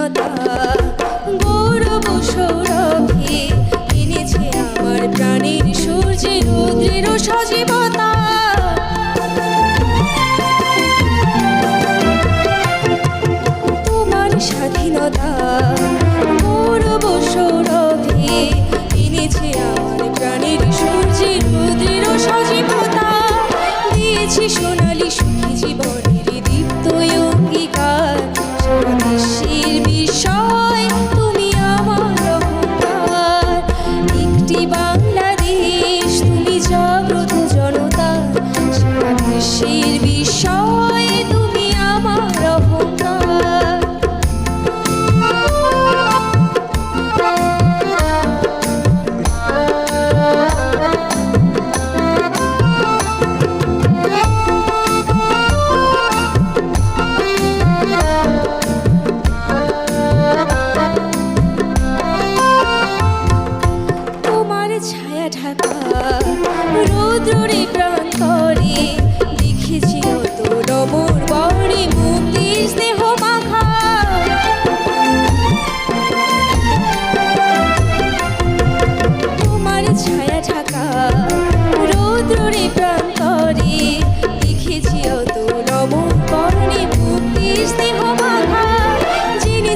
স্বাধীনতা এনেছে আমার প্রাণীর সূর্যের সজীবতা। খুশির বিষয়।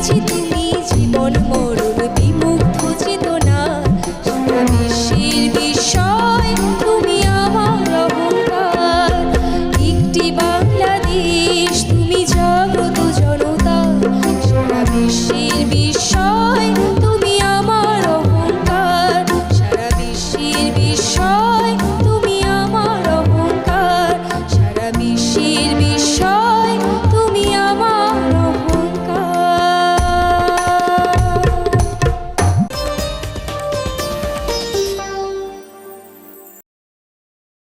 cheating.